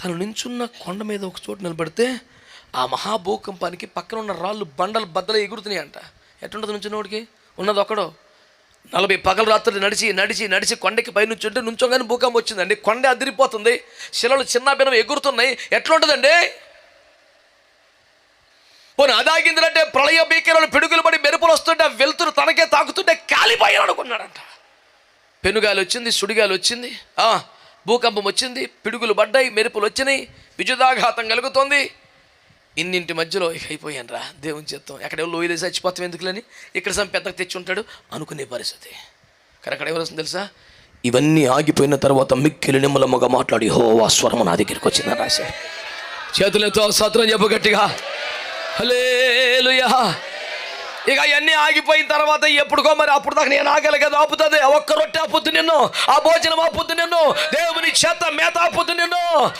తను నించున్న కొండ మీద ఒక చోటు నిలబడితే ఆ మహాభూకంపానికి పక్కన ఉన్న రాళ్ళు బండలు బద్దలు ఎగురుతున్నాయి అంట ఎట్టుండదు నుంచున్నోడికి ఉన్నది ఒకడో నలభై పగలు రాత్రులు నడిచి నడిచి నడిచి కొండకి పై ఉంటే నుంచోగానే భూకంపం వచ్చిందండి. కొండ అదిరిపోతుంది. శిలలు చిన్న భిన్నం ఎగురుతున్నాయి. ఎట్లుంటుందండి? పోనీ అదాగిందంటే ప్రళయ బీకరలు పిడుగులు పడి మెరుపులు వస్తుంటే ఆ వెలుతురు తనకే తాకుతుంటే కాలిపోయాను అనుకున్నాడంట పెనుగాలి వచ్చింది సుడిగాలి వచ్చింది. ఆ, భూకంపం వచ్చింది పిడుగులు పడ్డాయి మెరుపులు వచ్చినాయి విద్యుదాఘాతం కలుగుతోంది. ఇన్నింటి మధ్యలో ఇక అయిపోయాను రా దేవుని చేత్తం. ఎక్కడెవరు లోయలు చచ్చిపోతాం ఎందుకులని? ఇక్కడ సమ పెద్దకు తెచ్చి ఉంటాడు అనుకునే పరిస్థితి. కానీ అక్కడ ఎవరు వస్తుంది తెలుసా? ఇవన్నీ ఆగిపోయిన తర్వాత మిక్కిలి నిమ్మలమ్మగా మాట్లాడి హో ఆ స్వరము నా దగ్గరికి వచ్చిందని రాశా చేతులతో సత్రం చెప్పు గట్టిగా. ఇక అవన్నీ ఆగిపోయిన తర్వాత ఎప్పుడుకో మరి అప్పుడు దాకా నేను ఆగలి కదా ఆపుతుంది ఒక్క రొట్టె ఆపుద్దు నిన్ను. ఆ భోజనం ఆపుద్దు నిన్ను. దేవుని చేత మేత ఆపుద్దు నిన్ను.